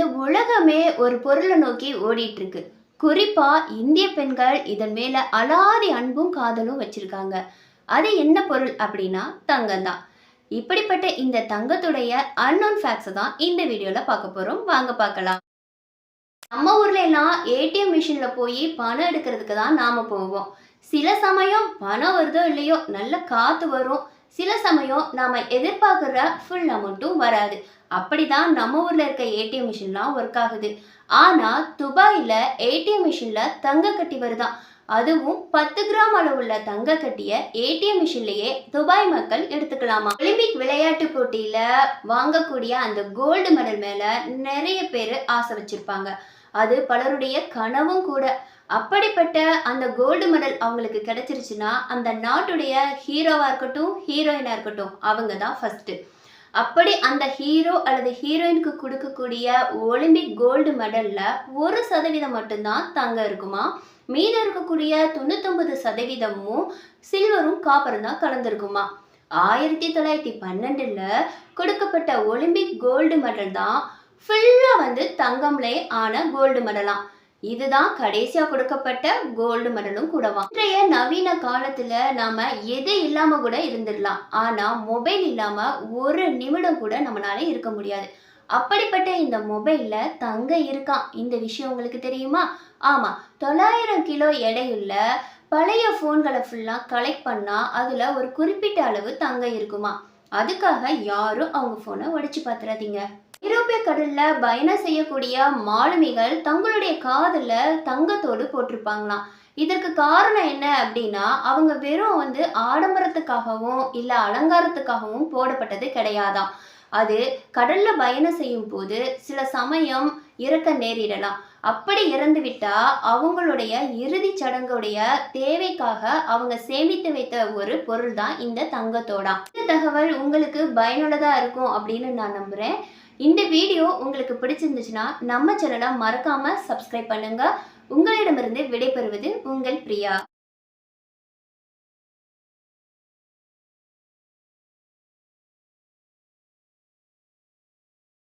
இந்த உலகமே ஒரு பொருளை நோக்கி ஓடிட்டு இருக்கு குறிப்பா இந்திய பெண்கள் இதன் மேல அலாதி அன்பும் காதலும் வச்சிருக்காங்க. அது என்ன பொருள் அப்படின்னா தங்கம் தான் இப்படிப்பட்ட இந்த தங்கத்துடைய அன்னோன் ஃபேக்ட்ஸை தான் இந்த வீடியோல பார்க்க போறோம். வாங்க பார்க்கலாம். நம்ம ஊர்ல எல்லாம் ஏடிஎம் மிஷின்ல போய் பணம் எடுக்கிறதுக்கு தான் நாம போவோம். சில சமயம் பணம் வருதோ இல்லையோ நல்ல காத்து வரும். சில சமயம் நாம் எதிர்பார்க்குற ஃபுல் அமௌண்ட்டும் வராது. அப்படி தான் நம்ம ஊரில் இருக்க ஏடிஎம் மிஷின்லாம் ஒர்க் ஆகுது. ஆனால் துபாயில் ஏடிஎம் மிஷினில் தங்க கட்டி வருதான் அதுவும் பத்து கிராம் அளவுள்ள தங்க கட்டிய ஏடிஎம் மிஷின்லயே துபாய் மக்கள் எடுத்துக்கலாமா? ஒலிம்பிக் விளையாட்டு போட்டியில வாங்கக்கூடிய அந்த கோல்டு மெடல் மேல நிறைய பேர் ஆசை வச்சிருப்பாங்க. அது பலருடைய கனவும் கூட. அப்படிப்பட்ட அந்த கோல்டு மெடல் அவங்களுக்கு கிடைச்சிருச்சுன்னா அந்த நாட்டுடைய ஹீரோவா இருக்கட்டும் ஹீரோயினா இருக்கட்டும் அவங்க தான் ஃபர்ஸ்ட் அப்படி அந்த ஹீரோ அல்லது ஹீரோயினுக்கு கொடுக்கக்கூடிய ஒலிம்பிக் கோல்டு மெடலில் ஒரு சதவீதம் மட்டும்தான் தங்கம் இருக்குமா? மீதம் இருக்கக்கூடிய தொண்ணூத்தொன்பது சதவீதமும் சில்வரும் காப்பரும் தான் கலந்துருக்குமா? ஆயிரத்தி தொள்ளாயிரத்தி பன்னெண்டுல கொடுக்கப்பட்ட ஒலிம்பிக் கோல்டு மெடல் தான் ஃபுல்லாக வந்து தங்கம்லே ஆன கோல்டு மெடலாம் இதுதான் கடைசியா கொடுக்கப்பட்ட கோல்டு மெடலும் கூடவா. இன்றைய நவீன காலத்துல நாம எது இல்லாம கூட இருந்துடலாம் ஆனா மொபைல் இல்லாம ஒரு நிமிடம் கூட நம்மளால இருக்க முடியாது. அப்படிப்பட்ட இந்த மொபைல்ல தங்க இருக்கான். இந்த விஷயம் உங்களுக்கு தெரியுமா? ஆமா தொள்ளாயிரம் கிலோ எடையுள்ள பழைய ஃபோன்களை ஃபுல்லாக கலெக்ட் பண்ணால் அதில் ஒரு குறிப்பிட்ட அளவு தங்கம் இருக்குமா அதுக்காக யாரும் அவங்க ஃபோனை உடைச்சு பார்த்துறாதீங்க ஐரோப்பிய கடல்ல பயணம் செய்யக்கூடிய மாலுமிகள் தங்களுடைய காதில் தங்கத்தோடு போட்டிருப்பாங்களாம். இதற்கு காரணம் என்ன அப்படின்னா அவங்க வெறும் வந்து ஆடம்பரத்துக்காகவும் இல்லை அலங்காரத்துக்காகவும் போடப்பட்டது கிடையாதாம். அது கடல்ல பயணம் செய்யும் போது சில சமயம் இறக்க நேரிடலாம். அப்படி இறந்து விட்டா அவங்களுடைய இறுதி சடங்குடைய தேவைக்காக அவங்க சேமித்து வைத்த ஒரு பொருள் தான் இந்த தங்கத்தோடா. இந்த தகவல் உங்களுக்கு பயனுள்ளதா இருக்கும் அப்படின்னு நான் நம்புறேன். இந்த வீடியோ உங்களுக்கு பிடிச்சிருந்துச்சுன்னா நம்ம சேனலை மறக்காம சப்ஸ்கிரைப் பண்ணுங்க. உங்களிடமிருந்து விடைபெறுவது உங்கள் பிரியா.